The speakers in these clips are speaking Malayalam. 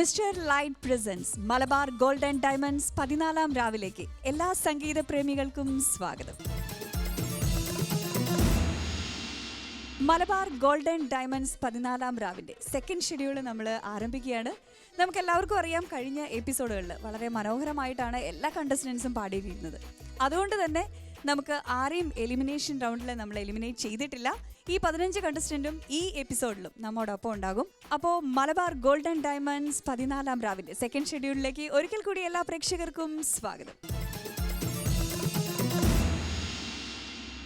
Mister light presents Malabar Gold and Diamonds പതിനാലാം രാവിലേക്ക് എല്ലാ സംഗീത പ്രേമികൾക്കും സ്വാഗതം. മലബാർ ഗോൾഡൻ ഡയമണ്ട്സ് പതിനാലാം രാവിന്റെ സെക്കൻഡ് ഷെഡ്യൂൾ നമ്മൾ ആരംഭിക്കുകയാണ്. നമുക്ക് എല്ലാവർക്കും അറിയാം കഴിഞ്ഞ എപ്പിസോഡുകളിൽ വളരെ മനോഹരമായിട്ടാണ് എല്ലാ കണ്ടസ്റ്റൻസും പാടിയിരിക്കുന്നത് അതുകൊണ്ട് തന്നെ നമുക്ക് ആരെയും എലിമിനേഷൻ റൗണ്ടിൽ നമ്മൾ എലിമിനേറ്റ് ചെയ്തിട്ടില്ല. ഈ പതിനഞ്ച് കണ്ടസ്റ്റന്റും ഈ എപ്പിസോഡിലും നമ്മോടൊപ്പം ഉണ്ടാകും. അപ്പോൾ മലബാർ ഗോൾഡൻ ഡയമണ്ട്സ് പതിനാലാം രാവിലെ സെക്കൻഡ് ഷെഡ്യൂളിലേക്ക് ഒരിക്കൽ കൂടി എല്ലാ പ്രേക്ഷകർക്കും സ്വാഗതം.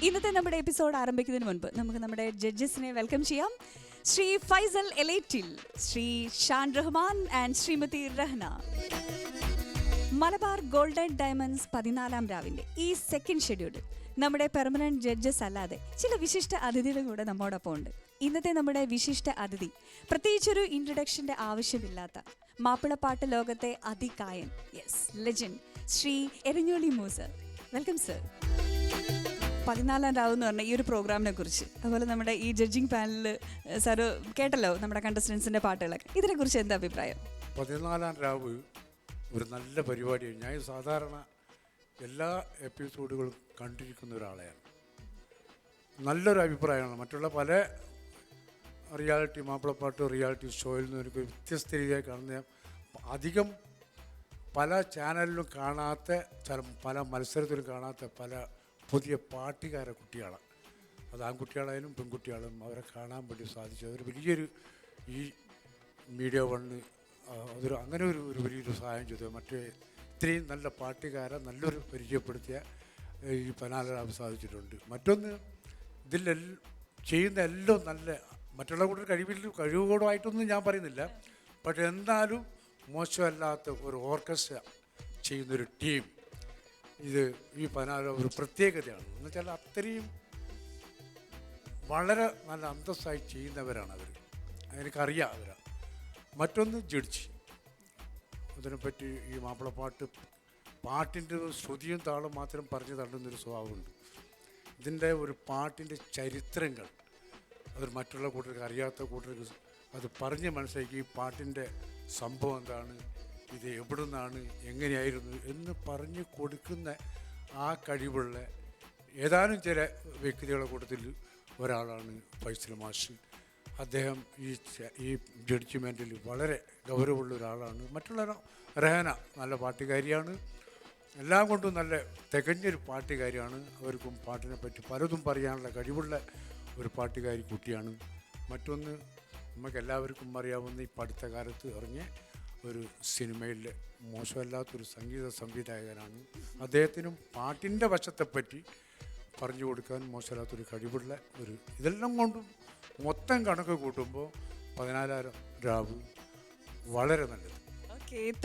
ഇന്നത്തെ നമ്മുടെ എപ്പിസോഡ് ആരംഭിക്കുന്നതിന് മുൻപ് നമുക്ക് നമ്മുടെ ജഡ്ജസിനെ വെൽക്കം ചെയ്യാം. Shri Faisal Elettil Shri Shan Rahman and Shrimati Rahna Malabar Golden Diamonds പതിനാലാം രാവിന്റെ ഈ സെക്കൻഡ് ഷെഡ്യൂളിൽ നമ്മുടെ പെർമനന്റ് ജഡ്ജസ് അല്ലാതെ ചില വിശിഷ്ട അതിഥികളും കൂടെ നമ്മോടൊപ്പം ഉണ്ട്. ഇന്നത്തെ നമ്മുടെ വിശിഷ്ട അതിഥി പ്രത്യേകിച്ചൊരു ഇൻട്രൊഡക്ഷന്റെ ആവശ്യമില്ലാത്ത മാപ്പിളപ്പാട്ട് ലോകത്തെ അതികായൻ yes legend Shri Eranjoli Moosa. Welcome sir Pathinalam Ravu എന്ന് പറഞ്ഞ ഈ ഒരു പ്രോഗ്രാമിനെ കുറിച്ച് അതുപോലെ നമ്മുടെ ഈ ജഡ്ജിങ് പാനലിൽ സാറ് കേട്ടല്ലോ നമ്മുടെ കണ്ടസ്റ്റൻസിന്റെ പാട്ടുകളൊക്കെ. ഇതിനെക്കുറിച്ച് എന്താ അഭിപ്രായം? പതിനാലാം രാവ് ഒരു നല്ല പരിപാടിയാണ് ഞാൻ സാധാരണ എല്ലാ എപ്പിസോഡുകളും കണ്ടിരിക്കുന്ന ഒരാളെയാണ്. നല്ലൊരു അഭിപ്രായമാണ്. മറ്റുള്ള പല റിയാലിറ്റി മാപ്പിളപ്പാട്ട് റിയാലിറ്റി ഷോയിൽ നിന്ന് എനിക്ക് വ്യത്യസ്ത രീതിയായി കാണുന്ന അധികം പല ചാനലിലും കാണാത്ത ചില പല മത്സരത്തിലും കാണാത്ത പല പുതിയ പാട്ടുകാര കുട്ടികളെ അത് ആൺകുട്ടികളായാലും പെൺകുട്ടികളും അവരെ കാണാൻ വേണ്ടി സാധിച്ചു അതൊരു വലിയൊരു ഈ മീഡിയ വണ്ണ് അതൊരു അങ്ങനെ ഒരു ഒരു വലിയൊരു സഹായം ചെയ്തു. മറ്റേ ഇത്രയും നല്ല പാട്ടുകാരെ നല്ലൊരു പരിചയപ്പെടുത്തിയ ഈ പനാലാവ് സാധിച്ചിട്ടുണ്ട്. മറ്റൊന്ന് ഇതിലെല്ലാം ചെയ്യുന്ന എല്ലാം നല്ല മറ്റുള്ള കൂട്ടർ കഴിവിൽ കഴിവുകൂടമായിട്ടൊന്നും ഞാൻ പറയുന്നില്ല. പക്ഷെ എന്നാലും മോശമല്ലാത്ത ഒരു ഓർക്കസ്ട്ര ചെയ്യുന്നൊരു ടീം. ഇത് ഈ പനാല ഒരു പ്രത്യേകതയാണ്. എന്ന് വെച്ചാൽ അത്രയും വളരെ നല്ല അന്തസ്സായി ചെയ്യുന്നവരാണ് അവർ എനിക്കറിയാം അവരാ. മറ്റൊന്ന് ജഡ്ജി. അതിനെപ്പറ്റി ഈ മാപ്പിളപ്പാട്ട് പാട്ടിന്റെ ശ്രുതിയും താളും മാത്രം പറഞ്ഞു തള്ളുന്നൊരു സ്വഭാവമുണ്ട്. ഇതിന്റെ ഒരു പാട്ടിന്റെ ചരിത്രങ്ങൾ അത് മറ്റുള്ള കൂട്ടർക്ക് അറിയാത്ത കൂട്ടർക്ക് അത് പറഞ്ഞ് മനസ്സിലാക്കി ഈ പാട്ടിന്റെ സംഭവം എന്താണ് ഇത് എവിടെ നിന്നാണ് എങ്ങനെയായിരുന്നു എന്ന് പറഞ്ഞു കൊടുക്കുന്ന ആ കഴിവുള്ള ഏതാനും ചില വ്യക്തികളുടെ കൂട്ടത്തിൽ ഒരാളാണ് ഫൈസൽ മാഷ്. അദ്ദേഹം ഈ ഈ ജഡ്ജ്മെന്റിൽ വളരെ ഗൗരവമുള്ള ഒരാളാണ്. മറ്റുള്ള റഹന നല്ല പാട്ടുകാരിയാണ്. എല്ലാം കൊണ്ടും നല്ല തികഞ്ഞൊരു പാട്ടുകാരിയാണ്. അവർക്കും പാട്ടിനെ പറ്റി പലതും പറയാനുള്ള കഴിവുള്ള ഒരു പാട്ടുകാരി കുട്ടിയാണ്. മറ്റൊന്ന് നമുക്ക് എല്ലാവർക്കും അറിയാവുന്ന ഈ അടുത്ത കാലത്ത് ഇറങ്ങിയ ഒരു സിനിമയിലെ മോശമല്ലാത്തൊരു സംഗീത സംവിധായകനാണ്. അദ്ദേഹത്തിനും പാട്ടിന്റെ വശത്തെപ്പറ്റി പറഞ്ഞു കൊടുക്കാൻ മോശമില്ലാത്തൊരു കഴിവുള്ള ഒരു ഇതെല്ലാം കൊണ്ടും മൊത്തം കണക്ക് കൂട്ടുമ്പോൾ പതിനാലായിരം രൂപ വളരെ നല്ലത്.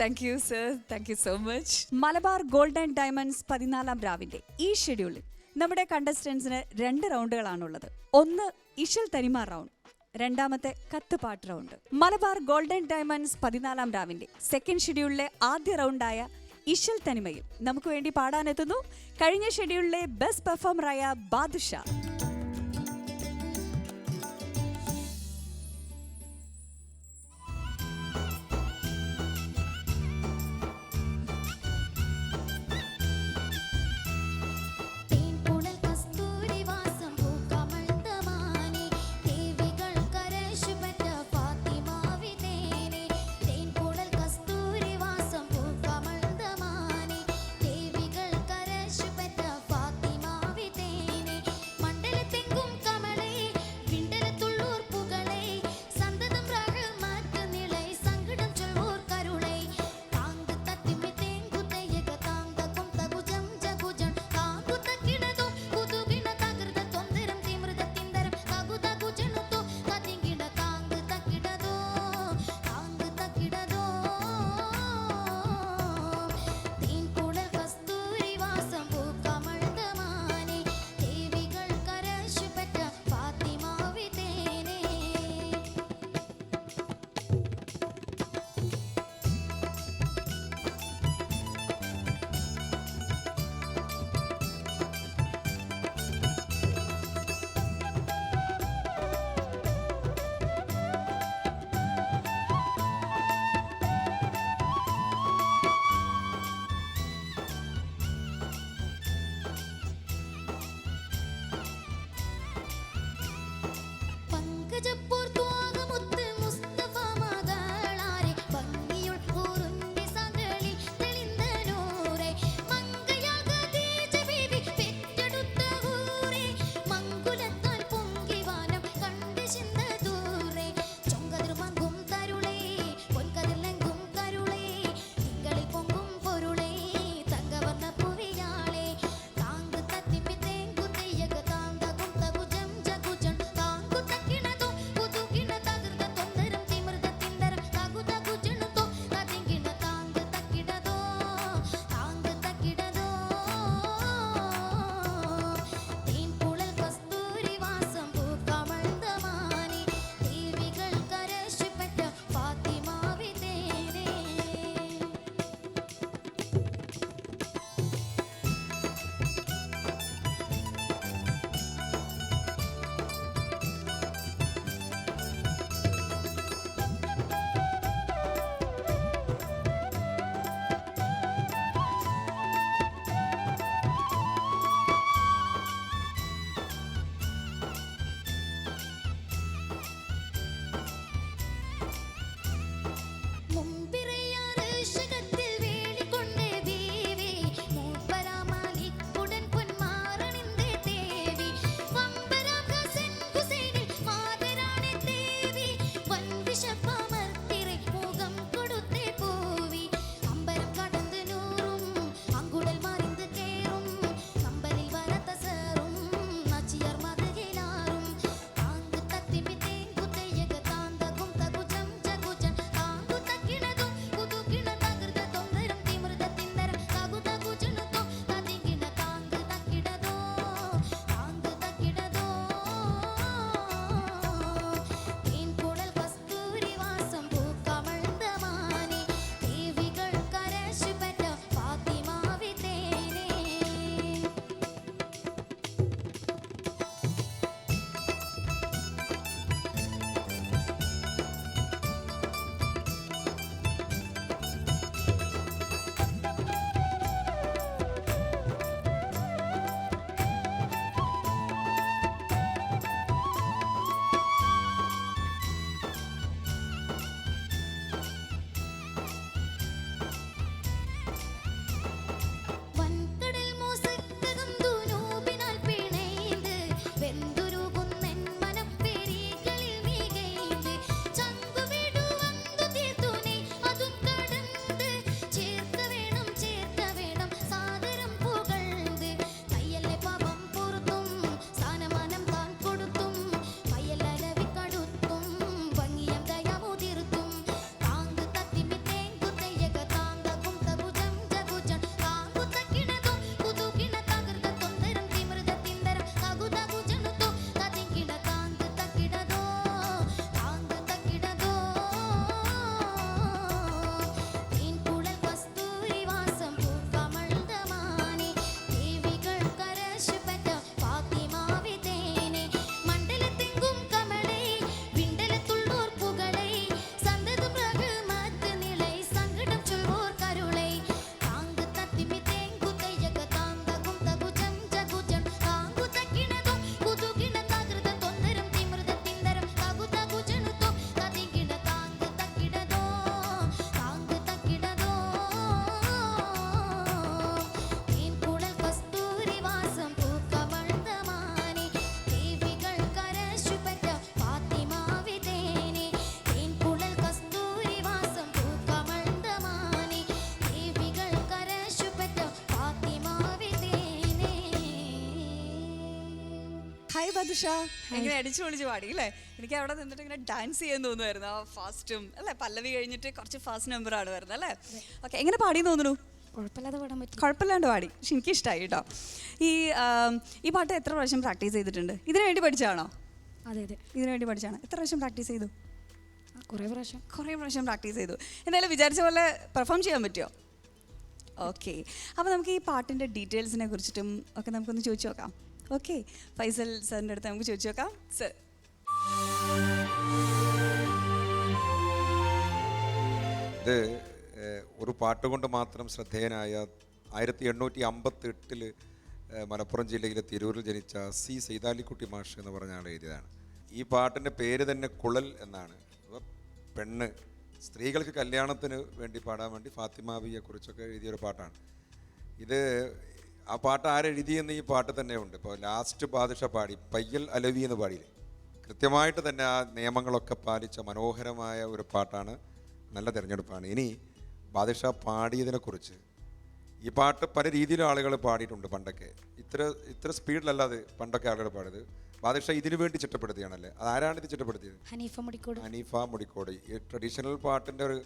Thank you sir thank you so much Malabar Gold and Diamonds പതിനാലാം രാവിന്റെ ഈ ഷെഡ്യൂളിൽ നമ്മുടെ കണ്ടസ്റ്റൻസിന് രണ്ട് റൗണ്ടുകളാണുള്ളത് ഒന്ന് ഇഷൽ തനിമ റൗണ്ട് രണ്ടാമത്തെ കത്തുപാട്ട് റൗണ്ട് മലബാർ ഗോൾഡൻ ഡയമണ്ട്സ് പതിനാലാം രാവിന്റെ സെക്കൻഡ് ഷെഡ്യൂളിലെ ആദ്യ റൗണ്ടായ ഇഷൽ തനിമയിൽ നമുക്ക് വേണ്ടി പാടാനെത്തുന്നു. കഴിഞ്ഞ ഷെഡ്യൂളിലെ ബെസ്റ്റ് പെർഫോമറായ ബാദുഷാ. ഹായ് ബദുഷ എങ്ങനെ അടിച്ചു പൊളിച്ച് പാടി അല്ലേ? എനിക്ക് അവിടെ നിന്നിട്ട് ഇങ്ങനെ ഡാൻസ് ചെയ്യാൻ തോന്നുമായിരുന്നു ആ ഫാസ്റ്റും അല്ലേ? പല്ലവി കഴിഞ്ഞിട്ട് കുറച്ച് ഫാസ്റ്റ് നമ്പർ ആണ് വരുന്നത് അല്ലേ? ഓക്കെ എങ്ങനെ പാടി തോന്നുന്നു? കുഴപ്പമില്ലാതെ പാടാൻ പറ്റും. കുഴപ്പമില്ലാണ്ട് പാടി. പക്ഷെ എനിക്ക് ഇഷ്ടമായി കേട്ടോ. ഈ ഈ പാട്ട് എത്ര പ്രാവശ്യം പ്രാക്ടീസ് ചെയ്തിട്ടുണ്ട്? ഇതിനു വേണ്ടി പഠിച്ചതാണോ? അതെ അതെ. ഇതിനു വേണ്ടി പഠിച്ചാണ് എത്ര പ്രാവശ്യം പ്രാക്ടീസ് ചെയ്തു? കുറേ പ്രാവശ്യം. കുറേ പ്രാവശ്യം പ്രാക്ടീസ് ചെയ്തു. എന്തായാലും വിചാരിച്ച പോലെ പെർഫോം ചെയ്യാൻ പറ്റുമോ? ഓക്കെ അപ്പോൾ നമുക്ക് ഈ പാട്ടിന്റെ ഡീറ്റെയിൽസിനെ കുറിച്ചിട്ടും ഒക്കെ നമുക്കൊന്ന് ചോദിച്ചു നോക്കാം. ഓക്കെ ഫൈസൽ സാറിന്റെ അടുത്ത് നമുക്ക് ചോദിച്ചു നോക്കാം. സർ ഇത് ഒരു പാട്ട് കൊണ്ട് മാത്രം ശ്രദ്ധേയനായ ആയിരത്തി എണ്ണൂറ്റി അമ്പത്തി എട്ടിൽ മലപ്പുറം ജില്ലയിലെ തിരൂരിൽ ജനിച്ച സി സൈതാലിക്കുട്ടി മാഷ് എന്ന് പറഞ്ഞ ആൾ എഴുതിയതാണ്. ഈ പാട്ടിന്റെ പേര് തന്നെ കുളൽ എന്നാണ്. പെണ്ണ് സ്ത്രീകൾക്ക് കല്യാണത്തിന് വേണ്ടി പാടാൻ വേണ്ടി ഫാത്തിമാബിയെക്കുറിച്ചൊക്കെ എഴുതിയ ഒരു പാട്ടാണ്. ഇത് ആ പാട്ട് ആരെഴുതിയെന്ന് ഈ പാട്ട് തന്നെ ഉണ്ട്. ഇപ്പോൾ ലാസ്റ്റ് ബാദിഷ പാടി പയ്യൽ അലവി എന്ന് പാടിയില്ലേ? കൃത്യമായിട്ട് തന്നെ ആ നിയമങ്ങളൊക്കെ പാലിച്ച മനോഹരമായ ഒരു പാട്ടാണ് നല്ല തിരഞ്ഞെടുപ്പാണ്. ഇനി ബാദിഷ പാടിയതിനെക്കുറിച്ച്. ഈ പാട്ട് പല രീതിയിലും ആളുകൾ പാടിയിട്ടുണ്ട് പണ്ടൊക്കെ. ഇത്ര ഇത്ര സ്പീഡിലല്ലാതെ പണ്ടൊക്കെ ആളുകൾ പാടിയത്. ബാദിഷ ഇതിനു വേണ്ടി ചിട്ടപ്പെടുത്തിയാണല്ലേ? അതാരാണ് ഇത് ചിട്ടപ്പെടുത്തിയത്? ഹനീഫ മുടിക്കോട്. ഹനീഫ മുടിക്കോട്. ഈ ട്രഡീഷണൽ പാട്ടിന്റെ ഒരു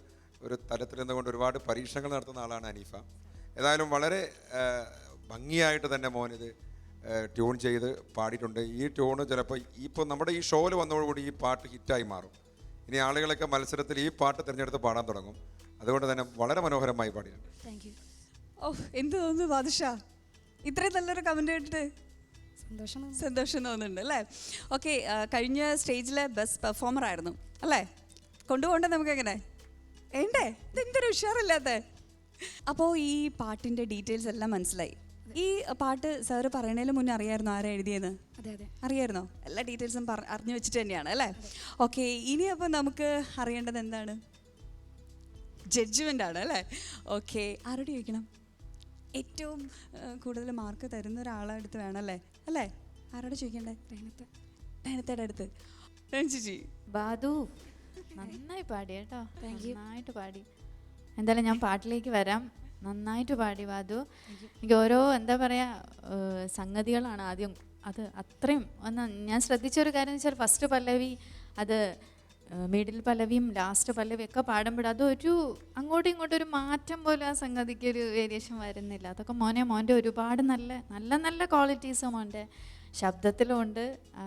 ഒരു തലത്തിൽ നിന്നുകൊണ്ട് ഒരുപാട് പരീക്ഷണങ്ങൾ നടത്തുന്ന ആളാണ് ഹനീഫ. ഏതായാലും വളരെ ഭംഗിയായിട്ട് തന്നെ മോനിത് ഇത് ട്യൂൺ ചെയ്ത് പാടിയിട്ടുണ്ട്. ഈ ട്യൂണ് ചിലപ്പോൾ ഇപ്പോൾ നമ്മുടെ ഈ ഷോയിൽ വന്നതോടുകൂടി ഈ പാട്ട് ഹിറ്റായി മാറും. ഇനി ആളുകളൊക്കെ മത്സരത്തിൽ ഈ പാട്ട് തിരഞ്ഞെടുത്ത് പാടാൻ തുടങ്ങും. അതുകൊണ്ട് തന്നെ വളരെ മനോഹരമായി പാടിയിട്ടുണ്ട്. താങ്ക് യു ഓ എന്ത് തോന്നുന്നു ബാദുഷ? ഇത്രയും നല്ലൊരു കമന്റ് കേട്ടിട്ട് സന്തോഷം സന്തോഷം തോന്നുന്നുണ്ട് അല്ലേ? ഓക്കെ കഴിഞ്ഞ സ്റ്റേജിലെ ബെസ്റ്റ് പെർഫോമർ ആയിരുന്നു. അല്ലേ? കൊണ്ടുപോകണ്ടേ നമുക്ക് എങ്ങനെ ഏണ്ടേ ഇതെന്തൊരു ഉഷാറില്ലാത്ത? അപ്പോൾ ഈ പാട്ടിന്റെ ഡീറ്റെയിൽസ് എല്ലാം മനസ്സിലായി. ഈ പാട്ട് സാറ് പറയണതിന് മുന്നേ അറിയായിരുന്നു ആരാ എഴുതിയെന്ന് അതെ അതെ. അറിയായിരുന്നോ? എല്ലാ ഡീറ്റെയിൽസും അറിഞ്ഞു വെച്ചിട്ട് തന്നെയാണ് അല്ലേ? ഓക്കെ ഇനി അപ്പോൾ നമുക്ക് അറിയേണ്ടത് എന്താണ്? ജഡ്ജ്മെന്റ് ആണ് അല്ലേ? ഓക്കെ ആരോട് ചോദിക്കണം? ഏറ്റവും കൂടുതൽ മാർക്ക് തരുന്ന ഒരാളെ അടുത്ത് വേണം അല്ലേ? അല്ലേ? ആരോട് ചോദിക്കണ്ടേ? അടുത്ത്. രഞ്ജിജി ബാദു നന്നായി പാടി കേട്ടോ. നന്നായിട്ട് പാടി. എന്തായാലും ഞാൻ പാട്ടിലേക്ക് വരാം. നന്നായിട്ട് പാടി വാതു എനിക്ക് ഓരോ എന്താ പറയുക സംഗതികളാണ് ആദ്യം അത് അത്രയും ഒന്ന് ഞാൻ ശ്രദ്ധിച്ച ഒരു കാര്യം വെച്ചാൽ ഫസ്റ്റ് പല്ലവി അത് മിഡിൽ പല്ലവിയും ലാസ്റ്റ് പല്ലവിയും ഒക്കെ പാടുമ്പോൾ അതൊരു അങ്ങോട്ടും ഇങ്ങോട്ടും ഒരു മാറ്റം പോലും ആ സംഗതിക്ക് ഒരു വേരിയേഷൻ വരുന്നില്ല. അതൊക്കെ മോനെ മോന്റെ ഒരുപാട് നല്ല നല്ല നല്ല ക്വാളിറ്റീസ് മോന്റെ ശബ്ദത്തിലുമുണ്ട് ആ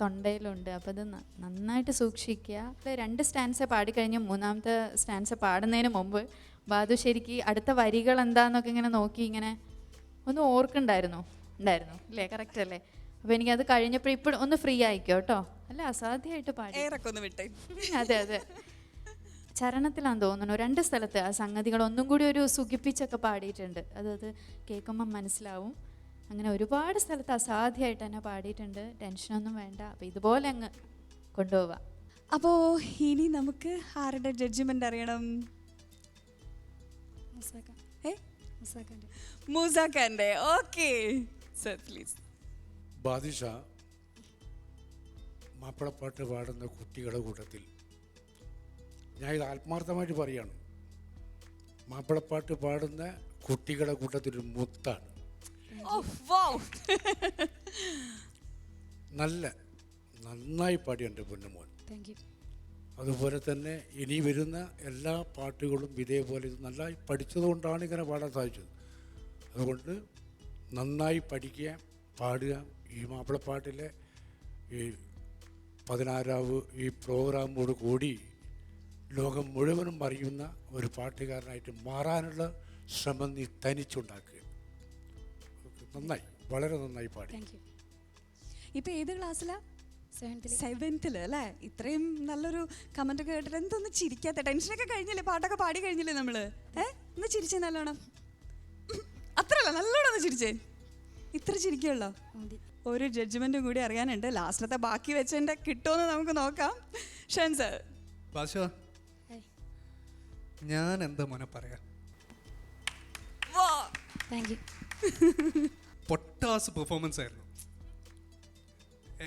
തൊണ്ടയിലുണ്ട് അപ്പോൾ അത് നന്നായിട്ട് സൂക്ഷിക്കുക. രണ്ട് സ്റ്റാൻസ് പാടിക്കഴിഞ്ഞ് മൂന്നാമത്തെ സ്റ്റാൻസ് പാടുന്നതിന് മുമ്പ് ബാദു ശരിക്ക് അടുത്ത വരികൾ എന്താന്നൊക്കെ ഇങ്ങനെ നോക്കി ഇങ്ങനെ ഒന്ന് ഓർക്കുണ്ടായിരുന്നു. ഉണ്ടായിരുന്നു. അല്ലേ കറക്റ്റ് അല്ലേ? അപ്പൊ എനിക്ക് അത് കഴിഞ്ഞപ്പോൾ ഇപ്പോഴും ഒന്ന് ഫ്രീ ആയിക്കോ കേട്ടോ അല്ല അസാധ്യമായിട്ട് പാടി. വിട്ടേ. അതെ അതെ. ചരണത്തിലാന്ന് തോന്നുന്നു. രണ്ട് സ്ഥലത്ത് ആ സംഗതികൾ ഒന്നും കൂടി ഒരു സുഖിപ്പിച്ചൊക്കെ പാടിയിട്ടുണ്ട്. അത് അത് കേൾക്കുമ്പം മനസ്സിലാവും. അങ്ങനെ ഒരുപാട് സ്ഥലത്ത് അസാധ്യമായിട്ട് തന്നെ പാടിയിട്ടുണ്ട്. ടെൻഷനൊന്നും വേണ്ട. അപ്പം ഇതുപോലെ അങ്ങ് കൊണ്ടുപോവാം. അപ്പോൾ ഇനി നമുക്ക് ആരുടെ ജഡ്ജ്മെന്റ് അറിയണം? ഓക്കെ സർ പ്ലീസ് ബാദിഷ മാപ്പിളപ്പാട്ട് പാടുന്ന കുട്ടികളുടെ കൂട്ടത്തിൽ ഞാൻ ഇത് ആത്മാർത്ഥമായിട്ട് പറയാണ്. മാപ്പിളപ്പാട്ട് പാടുന്ന കുട്ടികളുടെ കൂട്ടത്തിൽ ഒരു മുത്താണ്. ഓ വൗ നല്ല നന്നായി പാടിയുണ്ട് എന്റെ പൊന്നുമോൻ. താങ്ക് യു അതുപോലെ തന്നെ ഇനി വരുന്ന എല്ലാ പാട്ടുകളും ഇതേപോലെ ഇത് നന്നായി പഠിച്ചതുകൊണ്ടാണ് ഇങ്ങനെ പാടാൻ സാധിച്ചത്. അതുകൊണ്ട് നന്നായി പഠിക്കുക പാടുക. ഈ മാപ്പിളപ്പാട്ടിലെ ഈ പതിനാറാവ് ഈ പ്രോഗ്രാമോട് കൂടി ലോകം മുഴുവനും അറിയുന്ന ഒരു പാട്ടുകാരനായിട്ട് മാറാനുള്ള ശ്രമം നീ തനിച്ചുണ്ടാക്കുക നന്നായി വളരെ നന്നായി പാടി. ഇപ്പം ഏത് ക്ലാസ്സിലാ സെവൻത്തിൽ അല്ലേ? ഇത്രയും നല്ലൊരു കമന്റ് കേട്ടിട്ട് എന്തൊന്ന് ചിരിക്കാത്ത? ടെൻഷനൊക്കെ കഴിഞ്ഞില്ലേ? പാട്ടൊക്കെ പാടി കഴിഞ്ഞില്ലേ നമ്മൾ? ഏ? ഒന്ന് ചിരിച്ചേ നല്ലോണം. അത്രല്ല നല്ലോണം ഒന്ന് ചിരിച്ചേ. ഇത്ര ചിരിക്കുള്ളോ? ഒരു ജഡ്ജ്മെന്റും കൂടി അറിയാനുണ്ട്. ലാസ്റ്റത്തെ ബാക്കി വെച്ചതിന്റെ കിട്ടുമെന്ന് നമുക്ക് നോക്കാം. ഷൻസ് ഹായ് ഞാൻ എന്താ മോനെ പറയാ? പൊട്ടാസ് പെർഫോമൻസ് ആയിരുന്നു.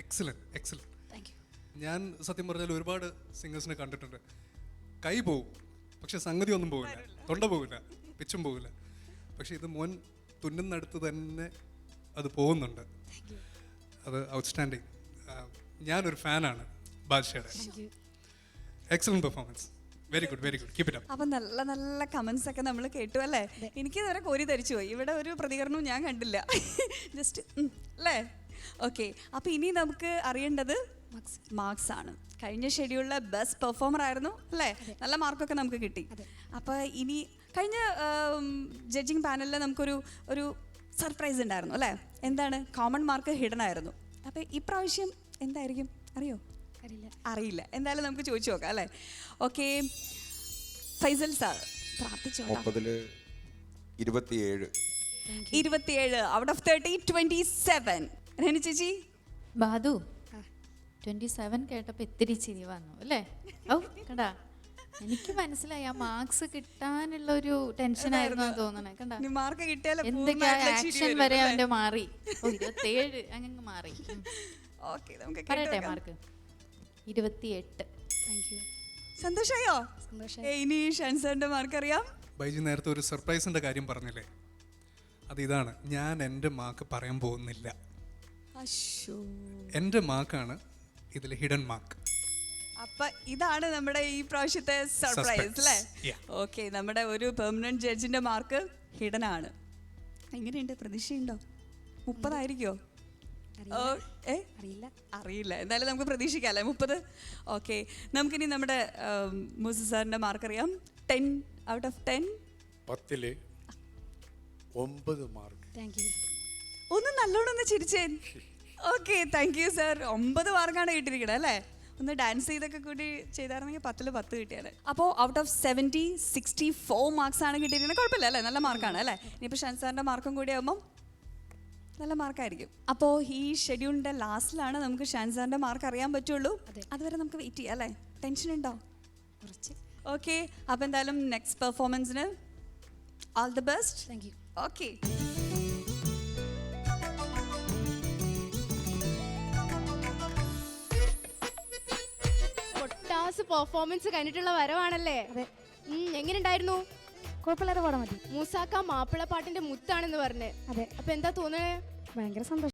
എക്സലന്റ് എക്സലന്റ് താങ്ക് യു ഞാൻ സത്യം പറഞ്ഞാൽ ഒരുപാട് സിംഗേഴ്സിനെ കണ്ടിട്ടുണ്ട്. കൈ പോകും പക്ഷെ സംഗതി ഒന്നും പോകില്ല തൊണ്ട പോകില്ല പിച്ചും പോകില്ല പക്ഷെ ഇത് മോൻ തുന്നുന്നടുത്ത് തന്നെ അത് പോകുന്നുണ്ട്. അത് ഔട്ട്സ്റ്റാൻഡിങ് ഞാനൊരു ഫാനാണ് ബാദ്ഷയുടെ. Excellent performance very good very good keep it up നല്ല നല്ല കമന്റ്സ് ഒക്കെ നമ്മൾ കേട്ടു അല്ലേ? എനിക്ക് ഇതുവരെ കോരി തരിച്ചു പോയി. ഇവിടെ ഒരു പ്രതികരണവും ഞാൻ കണ്ടില്ല. ജസ്റ്റ് അല്ലേ? ഓക്കെ അപ്പൊ ഇനി നമുക്ക് അറിയേണ്ടത് മാർക്സ് ആണ്. കഴിഞ്ഞ ഷെഡ്യൂളിലെ ബെസ്റ്റ് പെർഫോമർ ആയിരുന്നു അല്ലേ? നല്ല മാർക്കൊക്കെ നമുക്ക് കിട്ടി. അപ്പോൾ ഇനി കഴിഞ്ഞ ജഡ്ജിങ് പാനലിൽ നമുക്കൊരു ഒരു സർപ്രൈസ് ഉണ്ടായിരുന്നു അല്ലേ? എന്താണ്? കോമൺ മാർക്ക് ഹിഡൻ ആയിരുന്നു. അപ്പോൾ ഇപ്രാവശ്യം എന്തായിരിക്കും? അറിയോ? അറിയില്ല. അറിയില്ല. എന്തായാലും നമുക്ക് ചോദിച്ചു നോക്കാം അല്ലേ? ഓക്കെ ഫൈസൽ സാർ പ്രാർത്ഥിച്ചു മുപ്പതിൽ ഇരുപത്തിയേഴ്. Out of thirty twenty seven Renu ചേച്ചി? ബാധു. ട്വന്റി സെവൻ കേട്ടപ്പോൾ ഇത്തിരി ചിരി വന്നു അല്ലേ? ഓ കണ്ടാ? എനിക്ക് മനസ്സിലായി ആ മാർക്സ് കിട്ടാനുള്ള ഒരു ടെൻഷൻ ആയിരുന്നു തോന്നണേ കണ്ടാ? മാർക്ക് കിട്ടിയാലും എന്തൊക്കെ ആക്ഷൻ വരെ അവന്റെ മാറി? ഓ ഇരുപത്തേഴ് അങ്ങ് മാറി. പറയട്ടെ മാർക്ക് ഇരുപത്തിയെട്ട്. താങ്ക് യു സന്തോഷായോ? ഇനി ഷൻസറിന്റെ മാർക്ക് അറിയാം? ബൈജി നേരത്തെ ഒരു സർപ്രൈസിന്റെ കാര്യം പറഞ്ഞില്ലേ? അത് ഇതാണ്. ഞാൻ എന്റെ മാർക്ക് പറയാൻ പോകുന്നില്ല. എന്റെ മാർക്കാണ് ഇതിൽ ഹിഡൻ മാർക്ക് അപ്പൊ ഇതാണ് നമ്മുടെ ഈ പ്രാവശ്യത്തെ സർപ്രൈസ്. അല്ലേ? ഓക്കെ നമ്മുടെ ഒരു പെർമനന്റ് ജഡ്ജിന്റെ മാർക്ക് ഹിഡൻ ആണ്. എങ്ങനെയുണ്ട്? പ്രതീക്ഷയുണ്ടോ? മുപ്പതായിരിക്കോ? ഏ? അറിയില്ല. അറിയില്ല. എന്തായാലും നമുക്ക് പ്രതീക്ഷിക്കാം അല്ലേ? മുപ്പത്? ഓക്കെ നമുക്കിനി നമ്മുടെ മൂസ സാറിന്റെ മാർക്ക് അറിയാം. ടെൻ ഔട്ട് ഓഫ് ടെൻ പത്തിൽ ഒമ്പത് മാർക്ക് താങ്ക് യു ഒന്ന് നല്ലോണം ഒന്ന് ചിരിച്ചേ. ഓക്കെ താങ്ക് യു സർ ഒമ്പത് മാർക്കാണ് കിട്ടിയിരിക്കുന്നത് അല്ലേ? ഒന്ന് ഡാൻസ് ചെയ്തൊക്കെ കൂടി ചെയ്തായിരുന്നെങ്കിൽ പത്തിൽ പത്ത് കിട്ടിയത് അപ്പോൾ out of seventy sixty four marks ആണ് കിട്ടിയിരിക്കുന്നത്. കുഴപ്പമില്ല അല്ലേ? നല്ല മാർക്കാണ് അല്ലേ? ഇനിയിപ്പോൾ ഷൻസാറിന്റെ മാർക്കും കൂടി ആകുമ്പം നല്ല മാർക്കായിരിക്കും അപ്പോൾ ഈ ഷെഡ്യൂളിന്റെ ലാസ്റ്റിലാണ് നമുക്ക് ഷാൻ സാറിന്റെ മാർക്ക് അറിയാൻ പറ്റുള്ളൂ. അതെ. അതുവരെ നമുക്ക് വെയിറ്റ് ചെയ്യാം അല്ലേ? ടെൻഷൻ ഉണ്ടോ? കുറച്ച്. ഓക്കെ അപ്പോൾ എന്തായാലും next പെർഫോമൻസിന് all the best thank you okay performance കഴിഞ്ഞിട്ടുള്ള വരവാണല്ലേ? അതെ. ഉം, എങ്ങനെയുണ്ടായിരുന്നു? കുഴപ്പമില്ലാതെ പാടാൻ മതി. മൂസാക്ക മാപ്പിളപ്പാട്ടിന്റെ മുത്താണെന്ന് പറഞ്ഞ്. അതെ. അപ്പൊ എന്താ തോന്നണേ? ഭയങ്കര സന്തോഷം.